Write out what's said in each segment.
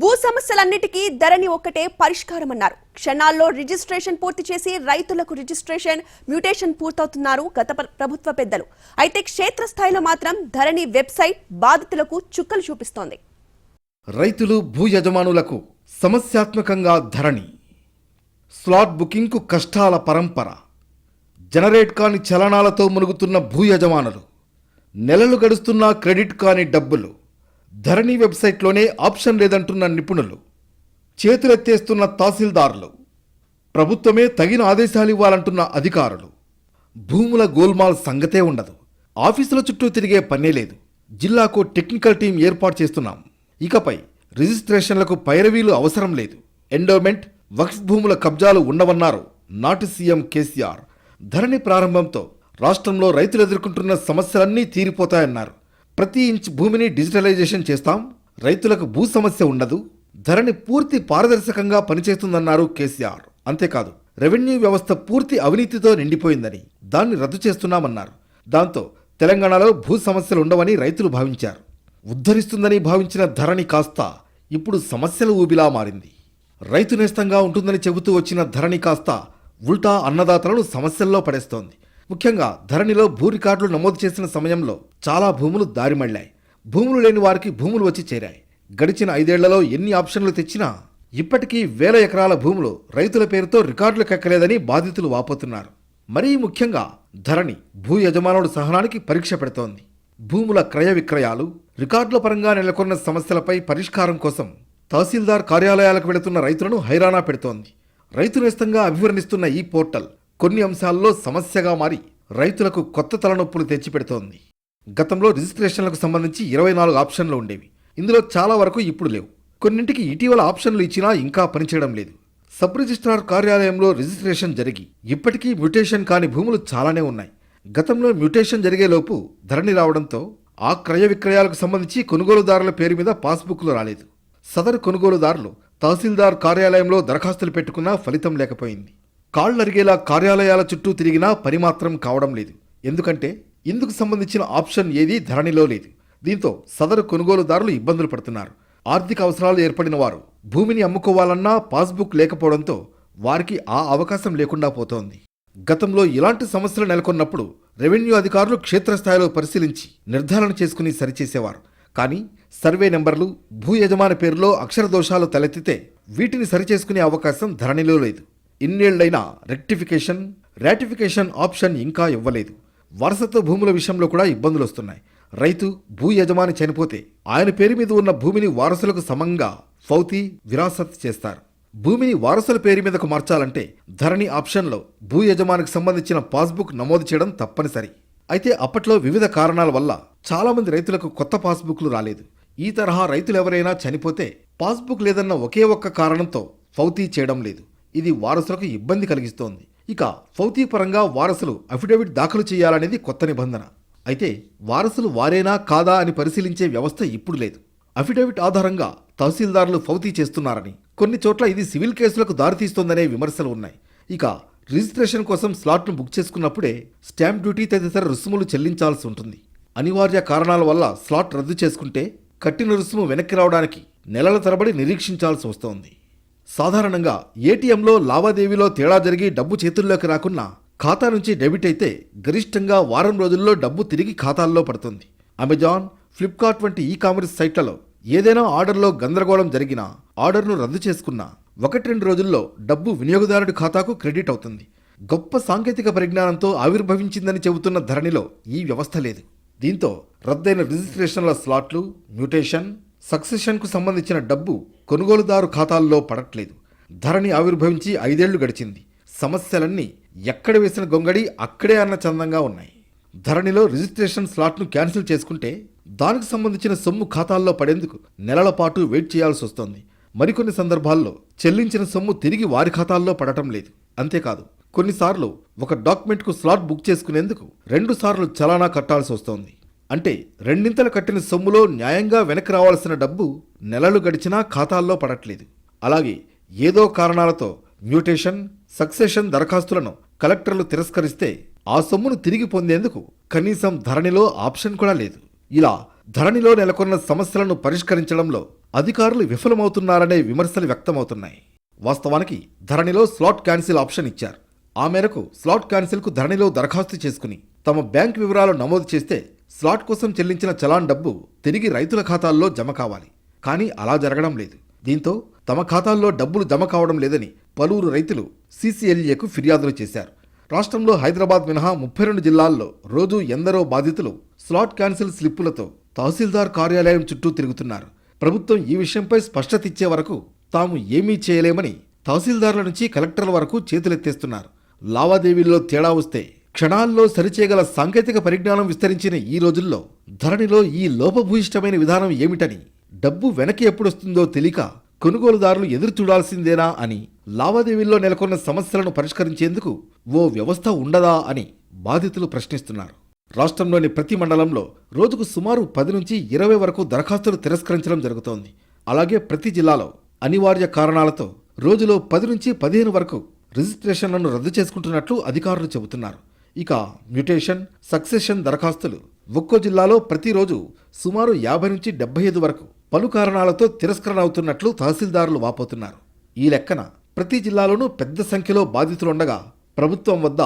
భూ సమస్యలన్నిటికీ ధరణి ఒక్కటే పరిష్కారమన్నారు. క్షణాల్లో రిజిస్ట్రేషన్ పూర్తి చేసి రైతులకు రిజిస్ట్రేషన్ మ్యూటేషన్ పూర్తవుతున్నారు గత ప్రభుత్వ పెద్దలు. అయితే క్షేత్రస్థాయిలో మాత్రం ధరణి వెబ్సైట్ బాధితులకు చుక్కలు చూపిస్తోంది. రైతులు భూ యజమానులకు సమస్యాత్మకంగా ధరణి. స్లాట్ బుకింగ్కు కష్టాల పరంపర. జనరేట్ కాని చలనాలతో మునుగుతున్న భూ యజమానులు. నెలలు గడుస్తున్న క్రెడిట్ కాని డబ్బులు. ధరణి వెబ్సైట్లోనే ఆప్షన్ లేదంటున్న నిపుణులు చేతులెత్తేస్తున్న తహసీల్దారులు ప్రభుత్వమే తగిన ఆదేశాలు ఇవ్వాలంటున్న అధికారులు. భూముల గోల్మాల్ సంగతే ఉండదు. ఆఫీసుల చుట్టూ తిరిగే పనే లేదు. జిల్లాకు టెక్నికల్ టీం ఏర్పాటు చేస్తున్నాం. ఇకపై రిజిస్ట్రేషన్లకు పైరవీలు అవసరం లేదు. ఎండోమెంట్ వక్ఫ్ భూముల కబ్జాలు ఉండవన్నారు నాటి సీఎం కేసీఆర్. ధరణి ప్రారంభంతో రాష్ట్రంలో రైతులు ఎదుర్కొంటున్న సమస్యలన్నీ తీరిపోతాయన్నారు. ప్రతి ఇంచ్ భూమిని డిజిటలైజేషన్ చేస్తాం. రైతులకు భూ సమస్య ఉండదు. ధరణి పూర్తి పారదర్శకంగా పనిచేస్తుందన్నారు కేసీఆర్. అంతేకాదు రెవెన్యూ వ్యవస్థ పూర్తి అవినీతితో నిండిపోయిందని దాన్ని రద్దు చేస్తున్నామన్నారు. దాంతో తెలంగాణలో భూ సమస్యలు ఉండవని రైతులు భావించారు. ఉద్ధరిస్తుందని భావించిన ధరణి కాస్త ఇప్పుడు సమస్యల ఊబిలా మారింది. రైతు నేస్తంగా ఉంటుందని చెబుతూ వచ్చిన ధరణి కాస్త ఉల్టా అన్నదాతలను సమస్యల్లో పడేస్తోంది. ముఖ్యంగా ధరణిలో భూ రికార్డులు నమోదు చేసిన సమయంలో చాలా భూములు దారిమళ్ళాయి భూములు లేని వారికి భూములు వచ్చి చేరాయి. గడిచిన ఐదేళ్ళలో ఎన్ని ఆప్షన్లు తెచ్చినా ఇప్పటికీ వేల ఎకరాల భూములు రైతుల పేరుతో రికార్డులు కక్కలేదని బాధితులు వాపోతున్నారు. మరీ ముఖ్యంగా ధరణి భూ యజమానుడు సహనానికి పరీక్ష పెడుతోంది. భూముల క్రయ విక్రయాలు రికార్డుల పరంగా నెలకొన్న సమస్యలపై పరిష్కారం కోసం తహసీల్దార్ కార్యాలయాలకు వెళుతున్న రైతులను హైరాణా పెడుతోంది. రైతు నేస్తంగా అభివర్ణిస్తున్న ఈ పోర్టల్ కొన్ని అంశాల్లో సమస్యగా మారి రైతులకు కొత్త తలనొప్పులు తెచ్చిపెడుతోంది. గతంలో రిజిస్ట్రేషన్లకు సంబంధించి ఇరవై నాలుగు ఆప్షన్లు ఉండేవి. ఇందులో చాలా వరకు ఇప్పుడు లేవు. కొన్నింటికి ఇటీవల ఆప్షన్లు ఇచ్చినా ఇంకా పనిచేయడం లేదు. సబ్ రిజిస్ట్రార్ కార్యాలయంలో రిజిస్ట్రేషన్ జరిగి ఇప్పటికీ మ్యూటేషన్ కాని భూములు చాలానే ఉన్నాయి. గతంలో మ్యూటేషన్ జరిగేలోపు ధరణి రావడంతో ఆ క్రయ విక్రయాలకు సంబంధించి కొనుగోలుదారుల పేరు మీద పాస్బుక్లు రాలేదు. సదరు కొనుగోలుదారులు తహసీల్దార్ కార్యాలయంలో దరఖాస్తులు పెట్టుకున్నా ఫలితం లేకపోయింది. కాళ్ళరిగేలా కార్యాలయాల చుట్టూ తిరిగినా పని మాత్రం కావడం లేదు. ఎందుకంటే ఇందుకు సంబంధించిన ఆప్షన్ ఏదీ ధరణిలో లేదు. దీంతో సదరు కొనుగోలుదారులు ఇబ్బందులు పడుతున్నారు. ఆర్థిక అవసరాలు ఏర్పడిన వారు భూమిని అమ్ముకోవాలన్నా పాస్బుక్ లేకపోవడంతో వారికి ఆ అవకాశం లేకుండా పోతోంది. గతంలో ఇలాంటి సమస్యలు నెలకొన్నప్పుడు రెవెన్యూ అధికారులు క్షేత్రస్థాయిలో పరిశీలించి నిర్ధారణ చేసుకుని సరిచేసేవారు. కానీ సర్వే నెంబర్లు భూ యజమాని పేరులో అక్షర దోషాలు తలెత్తితే వీటిని సరిచేసుకునే అవకాశం ధరణిలో లేదు. ఇన్నేళ్ళైనా రెక్టిఫికేషన్ రాటిఫికేషన్ ఆప్షన్ ఇంకా ఇవ్వలేదు. వారసత్వ భూముల విషయంలో కూడా ఇబ్బందులు వస్తున్నాయి. రైతు భూ యజమాని చనిపోతే ఆయన పేరు మీద ఉన్న భూమిని వారసులకు సమంగా ఫౌతి విరాసత్ చేస్తారు. భూమిని వారసుల పేరు మీదకు మార్చాలంటే ధరణి ఆప్షన్లో భూ యజమానికి సంబంధించిన పాస్బుక్ నమోదు చేయడం తప్పనిసరి. అయితే అప్పట్లో వివిధ కారణాల వల్ల చాలామంది రైతులకు కొత్త పాస్బుక్లు రాలేదు. ఈ తరహా రైతులు ఎవరైనా చనిపోతే పాస్బుక్ లేదన్న ఒకే ఒక్క కారణంతో ఫౌతీ చేయడం లేదు. ఇది వారసులకు ఇబ్బంది కలిగిస్తోంది. ఇక ఫౌతీ పరంగా వారసులు అఫిడవిట్ దాఖలు చేయాలనేది కొత్త నిబంధన. అయితే వారసులు వారేనా కాదా అని పరిశీలించే వ్యవస్థ ఇప్పుడు లేదు. అఫిడవిట్ ఆధారంగా తహసీల్దారులు ఫౌతీ చేస్తున్నారని కొన్ని చోట్ల ఇది సివిల్ కేసులకు దారితీస్తోందనే విమర్శలు ఉన్నాయి. ఇక రిజిస్ట్రేషన్ కోసం స్లాట్ను బుక్ చేసుకున్నప్పుడే స్టాంప్ డ్యూటీ తదితర రుసుములు చెల్లించాల్సి ఉంటుంది. అనివార్య కారణాల వల్ల స్లాట్ రద్దు చేసుకుంటే కట్టిన రుసుము వెనక్కి రావడానికి నెలల తరబడి నిరీక్షించాల్సి వస్తోంది. సాధారణంగా ఏటీఎంలో లావాదేవీలో తేడా జరిగి డబ్బు చేతుల్లోకి రాకున్నా ఖాతా నుంచి డెబిట్ అయితే గరిష్టంగా వారం రోజుల్లో డబ్బు తిరిగి ఖాతాల్లో పడుతుంది. అమెజాన్ ఫ్లిప్కార్ట్ వంటి ఈ కామర్స్ సైట్లలో ఏదైనా ఆర్డర్లో గందరగోళం జరిగినా ఆర్డర్ను రద్దు చేసుకున్నా ఒకటి రెండు రోజుల్లో డబ్బు వినియోగదారుడి ఖాతాకు క్రెడిట్ అవుతుంది. గొప్ప సాంకేతిక పరిజ్ఞానంతో ఆవిర్భవించిందని చెబుతున్న ధరణిలో ఈ వ్యవస్థ లేదు. దీంతో రద్దయిన రిజిస్ట్రేషన్ల స్లాట్లు మ్యూటేషన్ సక్సెషన్కు సంబంధించిన డబ్బు కొనుగోలుదారు ఖాతాల్లో పడట్లేదు. ధరణి ఆవిర్భవించి ఐదేళ్ళు గడిచింది. సమస్యలన్నీ ఎక్కడ వేసిన గొంగడి అక్కడే అన్న చందంగా ఉన్నాయి. ధరణిలో రిజిస్ట్రేషన్ స్లాట్ను క్యాన్సిల్ చేసుకుంటే దానికి సంబంధించిన సొమ్ము ఖాతాల్లో పడేందుకు నెలల పాటు వెయిట్ చేయాల్సి వస్తోంది. మరికొన్ని సందర్భాల్లో చెల్లించిన సొమ్ము తిరిగి వారి ఖాతాల్లో పడటం లేదు. అంతేకాదు కొన్నిసార్లు ఒక డాక్యుమెంట్కు స్లాట్ బుక్ చేసుకునేందుకు రెండు సార్లు చలానా కట్టాల్సి వస్తోంది. అంటే రెండింతలు కట్టిన సొమ్ములో న్యాయంగా వెనక్కి రావాల్సిన డబ్బు నెలలు గడిచినా ఖాతాల్లో పడట్లేదు. అలాగే ఏదో కారణాలతో మ్యూటేషన్ సక్సెషన్ దరఖాస్తులను కలెక్టర్లు తిరస్కరిస్తే ఆ సొమ్మును తిరిగి పొందేందుకు కనీసం ధరణిలో ఆప్షన్ కూడా లేదు. ఇలా ధరణిలో నెలకొన్న సమస్యలను పరిష్కరించడంలో అధికారులు విఫలమవుతున్నారనే విమర్శలు వ్యక్తమవుతున్నాయి. వాస్తవానికి ధరణిలో స్లాట్ క్యాన్సిల్ ఆప్షన్ ఇచ్చారు. ఆ మేరకు స్లాట్ క్యాన్సిల్కు ధరణిలో దరఖాస్తు చేసుకుని తమ బ్యాంక్ వివరాలు నమోదు చేస్తే స్లాట్ కోసం చెల్లించిన చలాన్ డబ్బు తిరిగి రైతుల ఖాతాల్లో జమ కావాలి. కానీ అలా జరగడం లేదు. దీంతో తమ ఖాతాల్లో డబ్బులు జమ కావడం లేదని పలువురు రైతులు సీసీఎల్ఏకు ఫిర్యాదులు చేశారు. రాష్ట్రంలో హైదరాబాద్ మినహా ముప్పై రెండు జిల్లాల్లో రోజూ ఎందరో బాధితులు స్లాట్ క్యాన్సిల్ స్లిప్పులతో తహసీల్దార్ కార్యాలయం చుట్టూ తిరుగుతున్నారు. ప్రభుత్వం ఈ విషయంపై స్పష్టత ఇచ్చే వరకు తాము ఏమీ చేయలేమని తహసీల్దార్ల నుంచి కలెక్టర్ల వరకు చేతులెత్తేస్తున్నారు. లావాదేవీల్లో తేడా వస్తే క్షణాల్లో సరిచేయగల సాంకేతిక పరిజ్ఞానం విస్తరించిన ఈ రోజుల్లో ధరణిలో ఈ లోపభూయిష్టమైన విధానం ఏమిటని డబ్బు వెనక్కి ఎప్పుడొస్తుందో తెలియక కొనుగోలుదారులు ఎదురు చూడాల్సిందేనా అని లావాదేవీల్లో నెలకొన్న సమస్యలను పరిష్కరించేందుకు ఓ వ్యవస్థ ఉండదా అని బాధితులు ప్రశ్నిస్తున్నారు. రాష్ట్రంలోని ప్రతి మండలంలో రోజుకు సుమారు పది నుంచి ఇరవై వరకు దరఖాస్తులు తిరస్కరించడం జరుగుతోంది. అలాగే ప్రతి జిల్లాలో అనివార్య కారణాలతో రోజులో పది నుంచి పదిహేను వరకు రిజిస్ట్రేషన్లను రద్దు చేసుకుంటున్నట్లు అధికారులు చెబుతున్నారు. ఇక మ్యుటేషన్ సక్సెషన్ దరఖాస్తులు. ఒక్కో జిల్లాలో ప్రతిరోజు సుమారు యాభై నుంచి డెబ్బై ఐదు వరకు పలు కారణాలతో తిరస్కరణ అవుతున్నట్లు తహసీల్దారులు వాపోతున్నారు. ఈ లెక్కన ప్రతి జిల్లాలోనూ పెద్ద సంఖ్యలో బాధితులుండగా ప్రభుత్వం వద్ద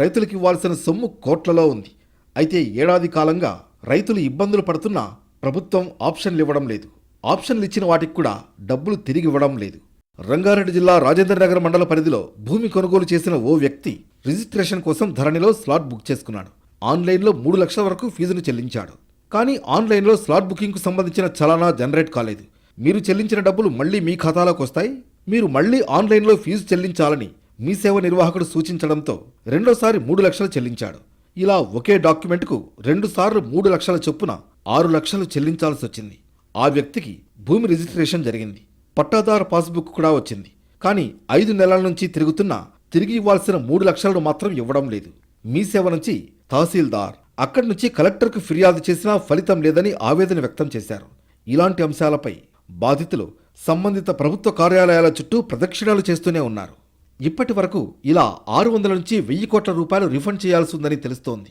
రైతులకు ఇవ్వాల్సిన సొమ్ము కోట్లలో ఉంది. అయితే ఏడాది కాలంగా రైతులు ఇబ్బందులు పడుతున్నా ప్రభుత్వం ఆప్షన్లు ఇవ్వడం లేదు. ఆప్షన్లు ఇచ్చిన వాటికి కూడా డబ్బులు తిరిగి ఇవ్వడం లేదు. రంగారెడ్డి జిల్లా రాజేంద్రనగర్ మండల పరిధిలో భూమి కొనుగోలు చేసిన ఓ వ్యక్తి రిజిస్ట్రేషన్ కోసం ధరణిలో స్లాట్ బుక్ చేసుకున్నాడు. ఆన్లైన్లో మూడు లక్షల వరకు ఫీజును చెల్లించాడు. కానీ ఆన్లైన్లో స్లాట్ బుకింగ్కు సంబంధించిన చలానా జనరేట్ కాలేదు. మీరు చెల్లించిన డబ్బులు మళ్ళీ మీ ఖాతాలోకి వస్తాయి. మీరు మళ్ళీ ఆన్లైన్లో ఫీజు చెల్లించాలని మీ సేవ నిర్వాహకుడు సూచించడంతో రెండోసారి మూడు లక్షలు చెల్లించాడు. ఇలా ఒకే డాక్యుమెంట్కు రెండుసార్లు మూడు లక్షల చొప్పున ఆరు లక్షలు చెల్లించాల్సి వచ్చింది. ఆ వ్యక్తికి భూమి రిజిస్ట్రేషన్ జరిగింది. పట్టాదారు పాస్బుక్ కూడా వచ్చింది. కానీ ఐదు నెలల నుంచి తిరుగుతున్న తిరిగి ఇవ్వాల్సిన మూడు లక్షలను మాత్రం ఇవ్వడం లేదు. మీ సేవ నుంచి తహసీల్దార్ అక్కడి నుంచి కలెక్టర్కు ఫిర్యాదు చేసినా ఫలితం లేదని ఆవేదన వ్యక్తం చేశారు. ఇలాంటి అంశాలపై బాధితులు సంబంధిత ప్రభుత్వ కార్యాలయాల చుట్టూ ప్రదక్షిణాలు చేస్తూనే ఉన్నారు. ఇప్పటి వరకు ఇలా ఆరు వందల నుంచి వెయ్యి కోట్ల రూపాయలు రిఫండ్ చేయాల్సి ఉందని తెలుస్తోంది.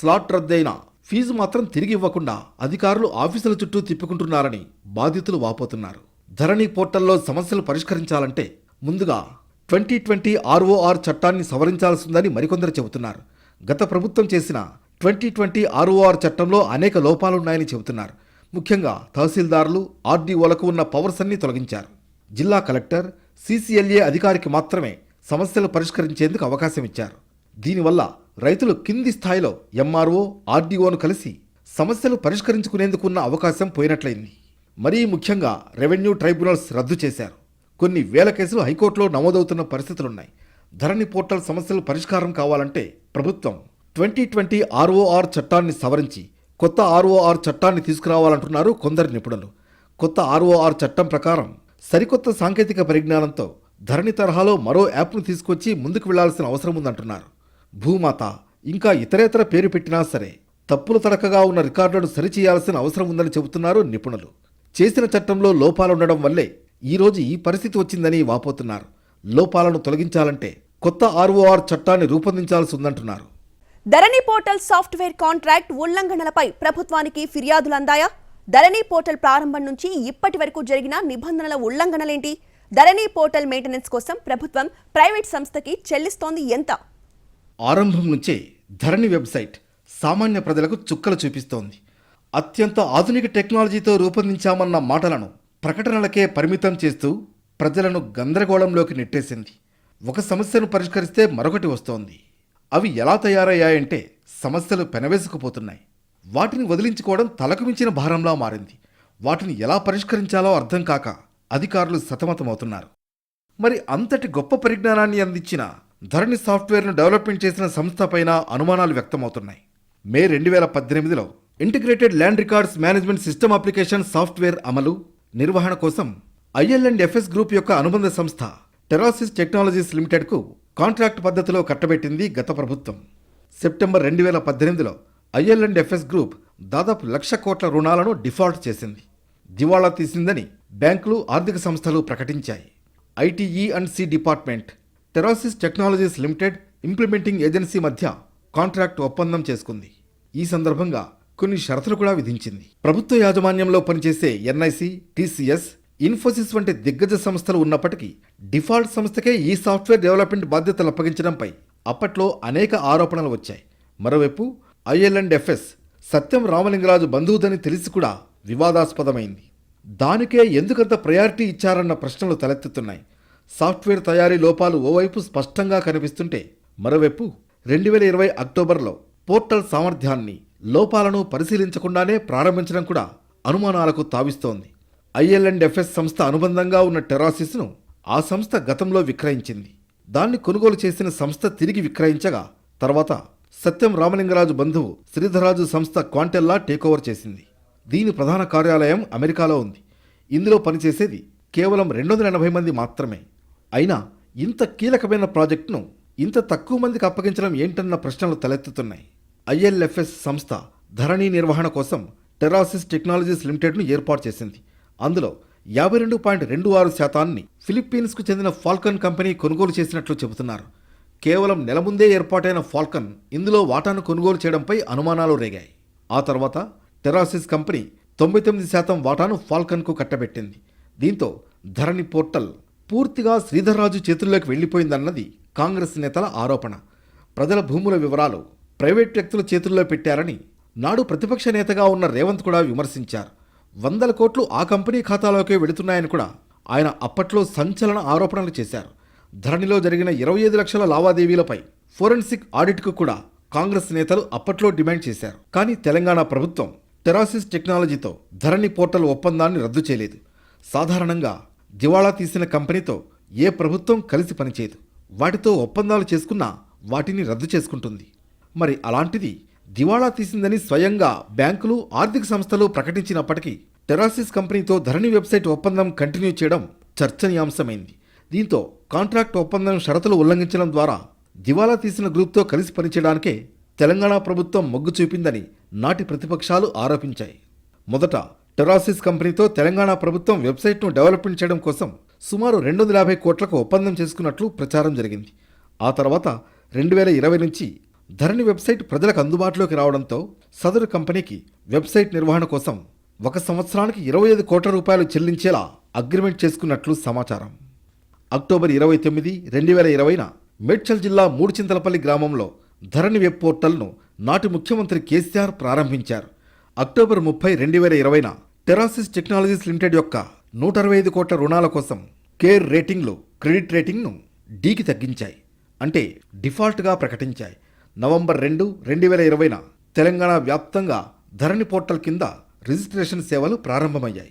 స్లాట్ రద్దయిన ఫీజు మాత్రం తిరిగి ఇవ్వకుండా అధికారులు ఆఫీసుల చుట్టూ తిప్పుకుంటున్నారని బాధితులు వాపోతున్నారు. ధరణి పోర్టల్లో సమస్యలు పరిష్కరించాలంటే ముందుగా ట్వంటీ ట్వంటీ ఆర్ఓఆర్ చట్టాన్ని సవరించాల్సిందని మరికొందరు చెబుతున్నారు. గత ప్రభుత్వం చేసిన ట్వంటీ ట్వంటీ ఆర్ఓఆర్ చట్టంలో అనేక లోపాలున్నాయని చెబుతున్నారు. ముఖ్యంగా తహసీల్దారులు ఆర్డీఓలకు ఉన్న పవర్స్ అన్ని తొలగించారు. జిల్లా కలెక్టర్ సీసీఎల్ఏ అధికారికి మాత్రమే సమస్యలు పరిష్కరించేందుకు అవకాశం ఇచ్చారు. దీనివల్ల రైతులు కింది స్థాయిలో ఎంఆర్ఓ ఆర్డీఓను కలిసి సమస్యలు పరిష్కరించుకునేందుకున్న అవకాశం పోయినట్లయింది. మరీ ముఖ్యంగా రెవెన్యూ ట్రైబ్యునల్స్ రద్దు చేశారు. కొన్ని వేల కేసులు హైకోర్టులో నమోదవుతున్న పరిస్థితులున్నాయి. ధరణి పోర్టల్ సమస్యలు పరిష్కారం కావాలంటే ప్రభుత్వం ట్వంటీ ట్వంటీ ఆర్ఓఆర్ చట్టాన్ని సవరించి కొత్త ఆర్ఓఆర్ చట్టాన్ని తీసుకురావాలంటున్నారు కొందరు నిపుణులు. కొత్త ఆర్ఓఆర్ చట్టం ప్రకారం సరికొత్త సాంకేతిక పరిజ్ఞానంతో ధరణి తరహాలో మరో యాప్ను తీసుకొచ్చి ముందుకు వెళ్ళాల్సిన అవసరం ఉందంటున్నారు. భూమాత ఇంకా ఇతరేతర పేరు పెట్టినా సరే తప్పులు తడకగా ఉన్న రికార్డులను సరిచేయాల్సిన అవసరం ఉందని చెబుతున్నారు నిపుణులు. చేసిన చట్టంలో లోపాలుండడం వల్లే ఈరోజు ఈ పరిస్థితి వచ్చిందని వాపోతున్నారు. లోపాలను తొలగించాలంటే కొత్త ఆర్ఓఆర్ చట్టాన్ని రూపొందించాల్సి ఉందంటున్నారు ధరణి పోర్టల్ సాఫ్ట్వేర్ కాంట్రాక్ట్ ఉల్లంఘనలపై ప్రభుత్వానికి ఫిర్యాదులు అందాయా ధరణి పోర్టల్ ప్రారంభం నుంచి ఇప్పటి వరకు జరిగిన నిబంధనల ఉల్లంఘనలేంటి? ధరణి పోర్టల్ మెయింటెనెన్స్ కోసం ప్రభుత్వం ప్రైవేట్ సంస్థకి చెల్లిస్తోంది ఎంత? ఆరంభం నుంచే ధరణి వెబ్సైట్ సామాన్య ప్రజలకు చుక్కలు చూపిస్తోంది. అత్యంత ఆధునిక టెక్నాలజీతో రూపొందించామన్న మాటలను ప్రకటనలకే పరిమితం చేస్తూ ప్రజలను గందరగోళంలోకి నెట్టేసింది. ఒక సమస్యను పరిష్కరిస్తే మరొకటి వస్తోంది. అవి ఎలా తయారయ్యాయంటే సమస్యలు పెనవేసుకుపోతున్నాయి. వాటిని వదిలించుకోవడం తలకు మించిన భారంలా మారింది. వాటిని ఎలా పరిష్కరించాలో అర్థం కాక అధికారులు సతమతమవుతున్నారు. మరి అంతటి గొప్ప పరిజ్ఞానాన్ని అందించిన ధరణి సాఫ్ట్వేర్ను డెవలప్మెంట్ చేసిన సంస్థపైన అనుమానాలు వ్యక్తమవుతున్నాయి. మే రెండు వేల పద్దెనిమిదిలో integrated land records management system application software అమలు నిర్వహణ కోసం ఐఎల్ అండ్ ఎఫ్ఎస్ గ్రూప్ యొక్క అనుబంధ సంస్థ టెరాసిస్ టెక్నాలజీస్ లిమిటెడ్కు కాంట్రాక్ట్ పద్ధతిలో కట్టబెట్టింది గత ప్రభుత్వం. సెప్టెంబర్ రెండు వేల పద్దెనిమిదిలో ఐఎల్ అండ్ ఎఫ్ఎస్ గ్రూప్ దాదాపు లక్ష కోట్ల రుణాలను డిఫాల్ట్ చేసింది. దివాళా తీసిందని బ్యాంకులు ఆర్థిక సంస్థలు ప్రకటించాయి. ITE and C department Terasis technologies limited implementing agency మధ్య కాంట్రాక్ట్ ఒప్పందం చేసుకుంది. ఈ సందర్భంగా కొన్ని షరతులు కూడా విధించింది. ప్రభుత్వ యాజమాన్యంలో పనిచేసే ఎన్ఐసి టీసీఎస్ ఇన్ఫోసిస్ వంటి దిగ్గజ సంస్థలు ఉన్నప్పటికీ డిఫాల్ట్ సంస్థకే ఈ సాఫ్ట్వేర్ డెవలప్మెంట్ బాధ్యతలు అప్పగించడంపై అప్పట్లో అనేక ఆరోపణలు వచ్చాయి. మరోవైపు ఐఎల్ఎండ్ఎఫ్ఎస్ సత్యం రామలింగరాజు బంధువుదని తెలిసి కూడా వివాదాస్పదమైంది. దానికే ఎందుకంత ప్రయారిటీ ఇచ్చారన్న ప్రశ్నలు తలెత్తుతున్నాయి. సాఫ్ట్వేర్ తయారీ లోపాలు ఓవైపు స్పష్టంగా కనిపిస్తుంటే మరోవైపు రెండు వేల ఇరవై అక్టోబర్లో పోర్టల్ సామర్థ్యాన్ని లోపాలను పరిశీలించకుండానే ప్రారంభించడం కూడా అనుమానాలకు తావిస్తోంది. ఐఎల్ఎండ్ఎఫ్ఎస్ సంస్థ అనుబంధంగా ఉన్న టెరాసిస్ను ఆ సంస్థ గతంలో విక్రయించింది. దాన్ని కొనుగోలు చేసిన సంస్థ తిరిగి విక్రయించగా తర్వాత సత్యం రామలింగరాజు బంధువు శ్రీధరాజు సంస్థ క్వాంటెల్లా టేకోవర్ చేసింది. దీని ప్రధాన కార్యాలయం అమెరికాలో ఉంది. ఇందులో పనిచేసేది కేవలం రెండు వందల ఎనభై మంది మాత్రమే. అయినా ఇంత కీలకమైన ప్రాజెక్టును ఇంత తక్కువ మందికి అప్పగించడం ఏంటన్న ప్రశ్నలు తలెత్తుతున్నాయి. ఐఎల్ఎఫ్ఎస్ సంస్థ ధరణి నిర్వహణ కోసం టెరాసిస్ టెక్నాలజీస్ లిమిటెడ్ను ఏర్పాటు చేసింది. అందులో యాభై రెండు పాయింట్ రెండు ఆరు శాతాన్ని ఫిలిప్పీన్స్కు చెందిన ఫాల్కన్ కంపెనీ కొనుగోలు చేసినట్లు చెబుతున్నారు. కేవలం నెల ముందే ఏర్పాటైన ఫాల్కన్ ఇందులో వాటాను కొనుగోలు చేయడంపై అనుమానాలు రేగాయి. ఆ తర్వాత టెరాసిస్ కంపెనీ తొంభై తొమ్మిది శాతం వాటాను ఫాల్కన్కు కట్టబెట్టింది. దీంతో ధరణి పోర్టల్ పూర్తిగా శ్రీధర్రాజు చేతుల్లోకి వెళ్ళిపోయిందన్నది కాంగ్రెస్ నేతల ఆరోపణ. ప్రజల భూముల వివరాలు ప్రైవేట్ వ్యక్తుల చేతుల్లో పెట్టారని నాడు ప్రతిపక్ష నేతగా ఉన్న రేవంత్ కూడా విమర్శించారు. వందల కోట్లు ఆ కంపెనీ ఖాతాలోకే వెళుతున్నాయని కూడా ఆయన అప్పట్లో సంచలన ఆరోపణలు చేశారు. ధరణిలో జరిగిన ఇరవై ఐదు లక్షల లావాదేవీలపై ఫోరెన్సిక్ ఆడిట్కు కూడా కాంగ్రెస్ నేతలు అప్పట్లో డిమాండ్ చేశారు. కానీ తెలంగాణ ప్రభుత్వం టెరాసిస్ టెక్నాలజీతో ధరణి పోర్టల్ ఒప్పందాన్ని రద్దు చేయలేదు. సాధారణంగా దివాళా తీసిన కంపెనీతో ఏ ప్రభుత్వం కలిసి పనిచేయదు. వాటితో ఒప్పందాలు చేసుకున్నా వాటిని రద్దు చేసుకుంటుంది. మరి అలాంటిది దివాళా తీసిందని స్వయంగా బ్యాంకులు ఆర్థిక సంస్థలు ప్రకటించినప్పటికీ టెరాసిస్ కంపెనీతో ధరణి వెబ్సైట్ ఒప్పందం కంటిన్యూ చేయడం చర్చనీయాంశమైంది. దీంతో కాంట్రాక్ట్ ఒప్పందం షరతులు ఉల్లంఘించడం ద్వారా దివాలా తీసిన గ్రూప్తో కలిసి పనిచేయడానికే తెలంగాణ ప్రభుత్వం మొగ్గు చూపిందని నాటి ప్రతిపక్షాలు ఆరోపించాయి. మొదట టెరాసిస్ కంపెనీతో తెలంగాణ ప్రభుత్వం వెబ్సైట్ను డెవలప్మెంట్ చేయడం కోసం సుమారు రెండు వందల యాభై కోట్లకు ఒప్పందం చేసుకున్నట్లు ప్రచారం జరిగింది. ఆ తర్వాత రెండు వేల ఇరవై నుంచి ధరణి వెబ్సైట్ ప్రజలకు అందుబాటులోకి రావడంతో సదరు కంపెనీకి వెబ్సైట్ నిర్వహణ కోసం ఒక సంవత్సరానికి ఇరవై ఐదు కోట్ల రూపాయలు చెల్లించేలా అగ్రిమెంట్ చేసుకున్నట్లు సమాచారం. అక్టోబర్ ఇరవై తొమ్మిది రెండు వేల ఇరవైన మేడ్చల్ జిల్లా మూడుచింతలపల్లి గ్రామంలో ధరణి వెబ్ పోర్టల్ను నాటి ముఖ్యమంత్రి కేసీఆర్ ప్రారంభించారు. అక్టోబర్ ముప్పై రెండు వేల ఇరవైన టెరాసిస్ టెక్నాలజీస్ లిమిటెడ్ యొక్క నూట అరవై ఐదు కోట్ల రుణాల కోసం కేర్ రేటింగ్లు క్రెడిట్ రేటింగ్ను డీకి తగ్గించాయి. అంటే డిఫాల్ట్గా ప్రకటించాయి. నవంబర్ రెండు రెండు వేల ఇరవైన తెలంగాణ వ్యాప్తంగా ధరణి పోర్టల్ కింద రిజిస్ట్రేషన్ సేవలు ప్రారంభమయ్యాయి.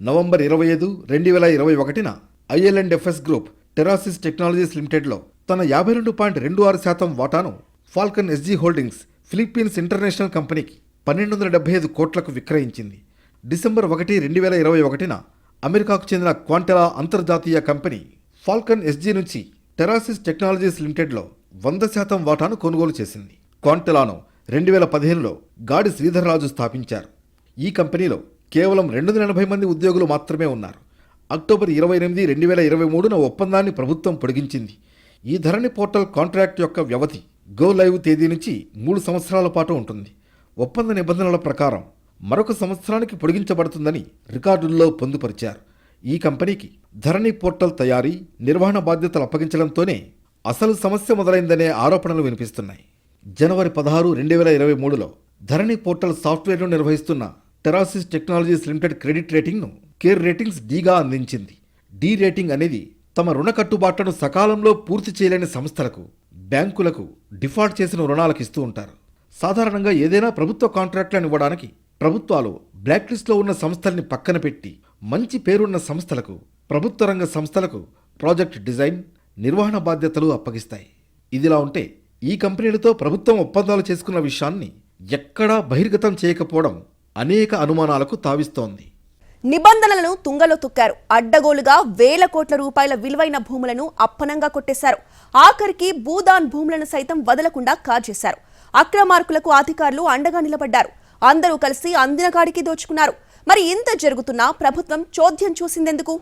నవంబర్ ఇరవై ఐదు రెండు వేల ఇరవై ఒకటిన IL and FS group Terrasys technologies లిమిటెడ్లో తన యాభై రెండు పాయింట్ రెండు ఆరు శాతం వాటాను Falcon SG holdings Philippines international కంపెనీకి పన్నెండు వందల డెబ్బై ఐదు కోట్లకు విక్రయించింది. డిసెంబర్ ఒకటి రెండు వేల ఇరవై ఒకటిన అమెరికాకు చెందిన క్వాంటెలా అంతర్జాతీయ కంపెనీ ఫాల్కన్ ఎస్జీ నుంచి టెరాసిస్ టెక్నాలజీస్ లిమిటెడ్లో వంద శాతం వాటాను కొనుగోలు చేసింది. క్వాంటెలాను రెండు వేల పదిహేనులో గాడి శ్రీధరరాజు స్థాపించారు. ఈ కంపెనీలో కేవలం రెండు వందల ఎనభై మంది ఉద్యోగులు మాత్రమే ఉన్నారు. అక్టోబర్ ఇరవై ఎనిమిది రెండు వేల ఇరవై మూడున ఒప్పందాన్ని ప్రభుత్వం పొడిగించింది. ఈ ధరణి పోర్టల్ కాంట్రాక్ట్ యొక్క వ్యవధి గో లైవ్ తేదీ నుంచి మూడు సంవత్సరాల పాటు ఉంటుంది. ఒప్పంద నిబంధనల ప్రకారం మరొక సంవత్సరానికి పొడిగించబడుతుందని రికార్డుల్లో పొందుపరిచారు. ఈ కంపెనీకి ధరణి పోర్టల్ తయారీ నిర్వహణ బాధ్యతలు అప్పగించడంతోనే అసలు సమస్య మొదలైందనే ఆరోపణలు వినిపిస్తున్నాయి. జనవరి పదహారు రెండు వేల ఇరవై మూడులో ధరణి పోర్టల్ సాఫ్ట్వేర్ను నిర్వహిస్తున్న టెరాసిస్ టెక్నాలజీస్ లిమిటెడ్ క్రెడిట్ రేటింగ్ను కేర్ రేటింగ్స్ డీగా అందించింది. డీ రేటింగ్ అనేది తమ రుణ కట్టుబాట్లను సకాలంలో పూర్తి చేయలేని సంస్థలకు బ్యాంకులకు డిఫాల్ట్ చేసిన రుణాలకు ఇస్తూ ఉంటారు. సాధారణంగా ఏదైనా ప్రభుత్వ కాంట్రాక్ట్లను ఇవ్వడానికి ప్రభుత్వాలు బ్లాక్ లిస్ట్లో ఉన్న సంస్థల్ని పక్కన పెట్టి మంచి పేరున్న సంస్థలకు ప్రభుత్వ రంగ సంస్థలకు ప్రాజెక్ట్ డిజైన్ నిర్వహణ బాధ్యతలు అప్పగిస్తాయి. ఇదిలా ఉంటే ఈ కంపెనీలతో ప్రభుత్వం ఒప్పందాలు చేసుకున్న విషయాన్ని ఎక్కడా బహిర్గతం చేయకపోవడం అనేక అనుమానాలకు తావిస్తోంది. నిబంధనలను తుంగలో తొక్కారు. అడ్డగోలుగా వేల కోట్ల రూపాయల విలువైన భూములను అప్పనంగా కొట్టేశారు. ఆఖరికి భూదాన్ భూములను సైతం వదలకుండా కాజేశారు అక్రమార్కులకు అధికారులు అండగా నిలబడ్డారు. అందరూ కలిసి అందినకాడికి దోచుకున్నారు. మరి ఇంత జరుగుతున్నా ప్రభుత్వం చోద్యం చూసిందెందుకు?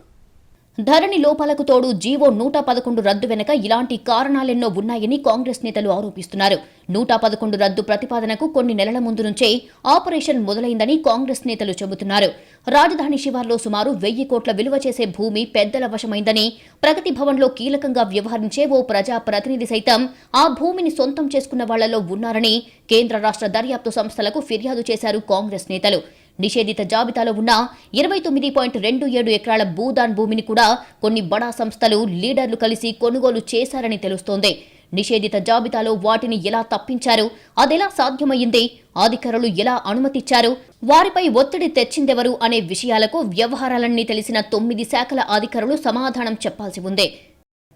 ధరణి లోపాలకు తోడు జీవో నూట పదకొండు రద్దు వెనక ఇలాంటి కారణాలెన్నో ఉన్నాయని కాంగ్రెస్ నేతలు ఆరోపిస్తున్నారు. నూట పదకొండు రద్దు ప్రతిపాదనకు కొన్ని నెలల ముందు నుంచే ఆపరేషన్ మొదలైందని కాంగ్రెస్ నేతలు చెబుతున్నారు. రాజధాని శివార్లో సుమారు వెయ్యి కోట్ల విలువ చేసే భూమి పెద్దల వశమైందని ప్రగతి భవన్లో కీలకంగా వ్యవహరించే ఓ ప్రజా ప్రతినిధి సైతం ఆ భూమిని సొంతం చేసుకున్న వాళ్ళలో ఉన్నారని కేంద్ర రాష్ట్ర దర్యాప్తు సంస్థలకు ఫిర్యాదు చేశారు కాంగ్రెస్ నేతలు. నిషేధిత జాబితాలో ఉన్న ఇరవై తొమ్మిది పాయింట్ రెండు ఏడు ఎకరాల భూదాన్ భూమిని కూడా కొన్ని బడా సంస్థలు లీడర్లు కలిసి కొనుగోలు చేశారని తెలుస్తోంది. నిషేధిత జాబితాలో వాటిని ఎలా తప్పించారు అదెలా సాధ్యమయ్యింది అధికారులు ఎలా అనుమతిచ్చారు వారిపై ఒత్తిడి తెచ్చిందెవరు అనే విషయాలకు వ్యవహారాలన్నీ తెలిసిన తొమ్మిది శాఖల అధికారులు సమాధానం చెప్పాల్సి ఉంది.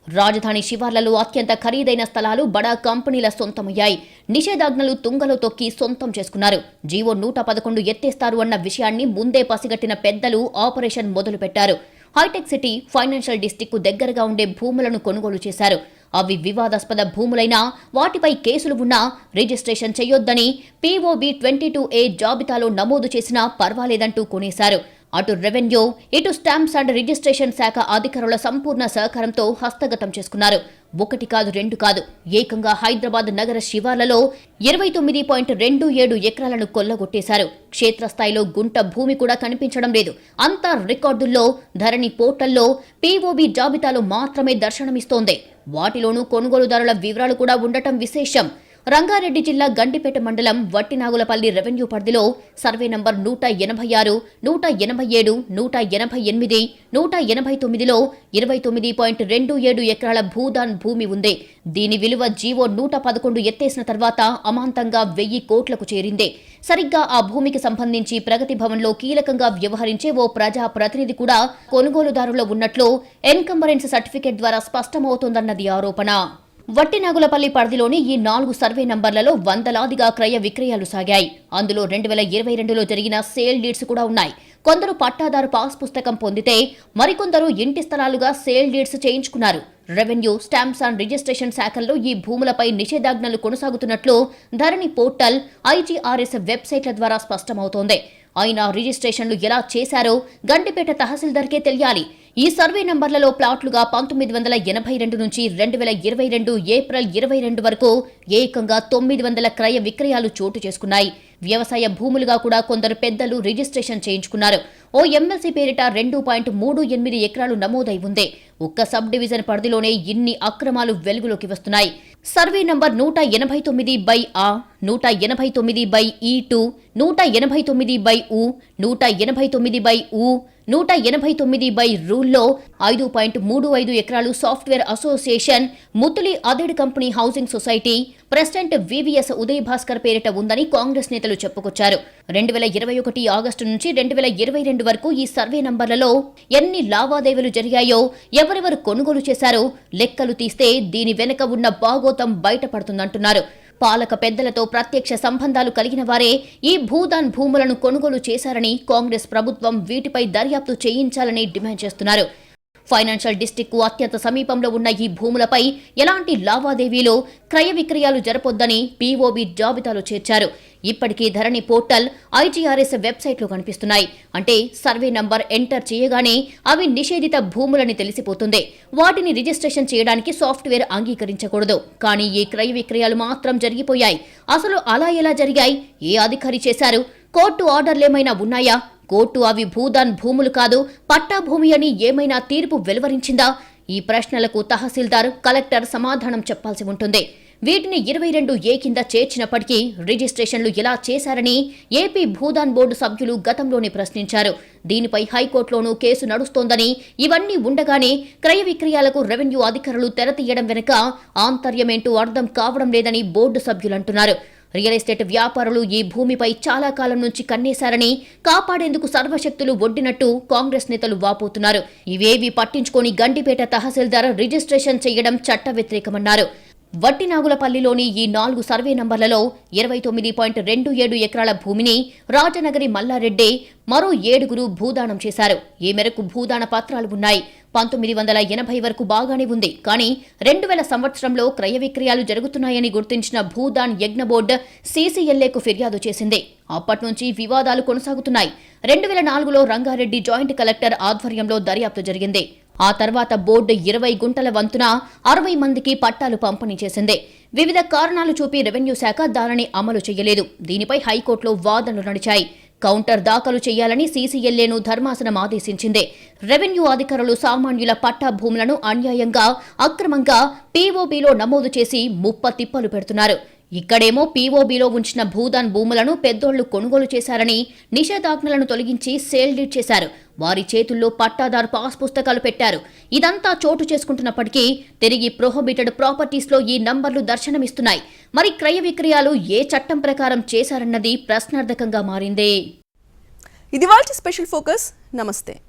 రాజధాని శివార్లలో అత్యంత ఖరీదైన స్థలాలు బడా కంపెనీల సొంతమయ్యాయి. నిషేధాజ్ఞలు తుంగలో తొక్కి సొంతం చేసుకున్నారు. జీవో నూట పదకొండు ఎత్తేస్తారు అన్న విషయాన్ని ముందే పసిగట్టిన పెద్దలు ఆపరేషన్ మొదలుపెట్టారు. హైటెక్ సిటీ ఫైనాన్షియల్ డిస్టిక్ దగ్గరగా ఉండే భూములను కొనుగోలు చేశారు. అవి వివాదాస్పద భూములైనా వాటిపై కేసులు ఉన్నా రిజిస్ట్రేషన్ చేయొద్దని పీఓబీ ట్వంటీ టూ ఏ జాబితాలో నమోదు చేసినా పర్వాలేదంటూ కొనేశారు. అటు రెవెన్యూ ఇటు స్టాంప్స్ అండ్ రిజిస్ట్రేషన్ శాఖ అధికారుల సంపూర్ణ సహకారంతో హస్తగతం చేసుకున్నారు. ఒకటి కాదు రెండు కాదు. ఏకంగా హైదరాబాద్ నగర శివార్లలో ఇరవై తొమ్మిది పాయింట్ రెండు ఏడు ఎకరాలను కొల్లగొట్టేశారు. క్షేత్రస్థాయిలో గుంట భూమి కూడా కనిపించడం లేదు. అంతా రికార్డుల్లో ధరణి పోర్టల్లో పీఓబీ జాబితాలో మాత్రమే దర్శనమిస్తోంది. వాటిలోనూ కొనుగోలుదారుల వివరాలు కూడా ఉండటం విశేషం. రంగారెడ్డి జిల్లా గండిపేట మండలం వట్టినాగులపల్లి రెవెన్యూ పరిధిలో సర్వే నంబర్ నూట ఎనభై ఆరు నూట ఎనభై ఏడు నూట ఎనభై ఎనిమిది నూట ఎనభై తొమ్మిదిలో ఇరవై తొమ్మిది పాయింట్ రెండు ఏడు ఎకరాల భూదాన్ భూమి ఉంది. దీని విలువ జీవో నూట పదకొండు ఎత్తేసిన తర్వాత అమాంతంగా వెయ్యి కోట్లకు చేరింది. సరిగ్గా ఆ భూమికి సంబంధించి ప్రగతి భవన్లో కీలకంగా వ్యవహరించే ఓ ప్రజా ప్రతినిధి కూడా కొనుగోలుదారులో ఉన్నట్లు ఎన్కంబరెన్స్ సర్టిఫికెట్ ద్వారా స్పష్టమవుతోందన్నది ఆరోపణ. వట్టినాగులపల్లి పరిధిలోని ఈ నాలుగు సర్వే నంబర్లలో వందలాదిగా క్రయ విక్రయాలు సాగాయి. అందులో రెండు వేల ఇరవై రెండులో జరిగిన సేల్ డీడ్స్ కూడా ఉన్నాయి. కొందరు పట్టాదారు పాస్ పుస్తకం పొందితే మరికొందరు ఇంటి స్థలాలుగా సేల్ డీడ్స్ చేయించుకున్నారు. రెవెన్యూ స్టాంప్స్ అండ్ రిజిస్ట్రేషన్ శాఖల్లో ఈ భూములపై నిషేధాజ్ఞలు కొనసాగుతున్నట్లు ధరణి పోర్టల్ ఐజీఆర్ఎస్ వెబ్సైట్ల ద్వారా స్పష్టమవుతోంది. అయినా రిజిస్ట్రేషన్లు ఎలా చేశారో గండిపేట తహసీల్దార్కే తెలియాలి. ఈ సర్వే నంబర్లలో ప్లాట్లుగా పంతొమ్మిది వందల ఎనభై రెండు నుంచి రెండు వేల ఇరవై రెండు ఏప్రిల్ ఇరవై రెండు వరకు ఏకంగా తొమ్మిది వందల క్రయ విక్రయాలు చోటు చేసుకున్నాయి. వ్యవసాయ భూములుగా కూడా కొందరు పెద్దలు రిజిస్ట్రేషన్ చేయించుకున్నారు. ఓ ఎమ్మెల్సీ పేరిట రెండు పాయింట్ మూడు ఎనిమిది ఎకరాలు నమోదై ఉంది. ఒక్క సబ్ డివిజన్ పరిధిలోనే ఇన్ని అక్రమాలు వెలుగులోకి వస్తున్నాయి. సర్వే నంబర్ నూట ఎనభై తొమ్మిది బై ఆ నూట ఎనభై తొమ్మిది బై ఈ టూ నూట ఎనభై తొమ్మిది బై ఉ నూట ఎనభై తొమ్మిది బై ఉ నూట ఎనభై తొమ్మిది బై రూల్లో ఐదు పాయింట్ మూడు ఐదు ఎకరాలు software association mutually aided company housing society president V V S Uday Bhaskar పేరిట ఉందని కాంగ్రెస్ నేతలు చెప్పుకొచ్చారు. రెండు వేల ఇరవై ఒకటి ఆగస్టు నుంచి రెండు వేల ఇరవై రెండు వరకు ఈ సర్వే నంబర్లలో ఎన్ని లావాదేవీలు జరిగాయో ఎవరెవరు కొనుగోలు చేశారో లెక్కలు తీస్తే దీని వెనుక ఉన్న భాగోతం బయటపడుతుందంటున్నారు. పాలక పెద్దలతో ప్రత్యక్ష సంబంధాలు కలిగిన వారే ఈ భూదాన్ భూములను కొనుగోలు చేశారని కాంగ్రెస్ ప్రభుత్వం వీటిపై దర్యాప్తు చేయించాలని డిమాండ్ చేస్తున్నారు. ఫైనాన్షియల్ డిస్టిక్ అత్యంత సమీపంలో ఉన్న ఈ భూములపై ఎలాంటి లావాదేవీలు క్రయ విక్రయాలు జరపొద్దని పీఓబీ జాబితాలో చేర్చారు. ఇప్పటికీ ధరణి పోర్టల్ ఐజీఆర్ఎస్ వెబ్సైట్లో కనిపిస్తున్నాయి. అంటే సర్వే నంబర్ ఎంటర్ చేయగానే అవి నిషేధిత భూములని తెలిసిపోతుంది. వాటిని రిజిస్ట్రేషన్ చేయడానికి సాఫ్ట్వేర్ అంగీకరించకూడదు. కానీ ఈ క్రయ విక్రయాలు మాత్రం జరిగిపోయాయి. అసలు అలా ఎలా జరిగాయి? ఏ అధికారి చేశారు? కోర్టు ఆర్డర్లేమైనా ఉన్నాయా? కోర్టు అవి భూదాన్ భూములు కాదు పట్టా భూమి అని ఏమైనా తీర్పు వెలువరించిందా? ఈ ప్రశ్నలకు తహసీల్దార్ కలెక్టర్ సమాధానం చెప్పాల్సి ఉంటుంది. వీటిని ఇరవై రెండు ఏ కింద చేర్చినప్పటికీ రిజిస్ట్రేషన్లు ఎలా చేశారని ఏపీ భూదాన్ బోర్డు సభ్యులు గతంలోనే ప్రశ్నించారు. దీనిపై హైకోర్టులోనూ కేసు నడుస్తోందని ఇవన్నీ ఉండగానే క్రయ విక్రయాలకు రెవెన్యూ అధికారులు తెరతీయడం వెనుక ఆంతర్యమేంటూ అర్థం కావడం లేదని బోర్డు సభ్యులంటున్నారు రియల్ ఎస్టేట్ వ్యాపారులు ఈ భూమిపై చాలా కాలం నుంచి కన్నేశారని కాపాడేందుకు సర్వశక్తులు ఒడ్డినట్టు కాంగ్రెస్ నేతలు వాపోతున్నారు. ఇవేవి పట్టించుకొని గండిపేట తహసీల్దార్ రిజిస్ట్రేషన్ చేయడం చట్ట వ్యతిరేకమన్నారు. వట్టినాగులపల్లిలోని ఈ నాలుగు సర్వే నంబర్లలో ఇరవై తొమ్మిది పాయింట్ రెండు ఏడు ఎకరాల భూమిని రాజనగరి మల్లారెడ్డి మరో ఏడుగురు భూదానం చేశారు. ఈ మేరకు భూదాన పత్రాలు ఉన్నాయి. పంతొమ్మిది వందల ఎనభై వరకు బాగానే ఉంది. కానీ రెండు వేల సంవత్సరంలో క్రయ విక్రయాలు జరుగుతున్నాయని గుర్తించిన భూదాన్ యజ్ఞ బోర్డు సీసీఎల్ఏకు ఫిర్యాదు చేసింది. అప్పటి నుంచి వివాదాలు కొనసాగుతున్నాయి. రెండు వేల నాలుగులో రంగారెడ్డి జాయింట్ కలెక్టర్ ఆధ్వర్యంలో దర్యాప్తు జరిగింది. ఆ తర్వాత బోర్డు ఇరవై గుంటల వంతున అరవై మందికి పట్టాలు పంపిణీ చేసింది. వివిధ కారణాలు చూపి రెవెన్యూ శాఖ దానిని అమలు చేయలేదు. దీనిపై హైకోర్టులో వాదనలు నడిచాయి. కౌంటర్ దాఖలు చేయాలని సీసీఎల్ఏను ధర్మాసనం ఆదేశించింది. రెవెన్యూ అధికారులు సామాన్యుల పట్టా భూములను అన్యాయంగా అక్రమంగా పీఓబీలో నమోదు చేసి ముప్ప తిప్పలు పెడుతున్నారు. ఇక్కడేమో పీఓబీలో ఉంచిన భూదాన్ భూములను పెద్దోళ్ళు కొనుగోలు చేశారని నిషేధాజ్ఞలను తొలగించి సేల్ డీడ్ చేశారు. వారి చేతుల్లో పట్టాదారు పాస్ పుస్తకాలు పెట్టారు. ఇదంతా చోటు చేసుకుంటున్నప్పటికీ తిరిగి ప్రొహిబిటెడ్ ప్రాపర్టీస్లో ఈ నంబర్లు దర్శనమిస్తున్నాయి. మరి క్రయ విక్రయాలు ఏ చట్టం ప్రకారం చేశారన్నది ప్రశ్నార్థకంగా మారింది. ఇది వాళ్ళ స్పెషల్ ఫోకస్. నమస్తే.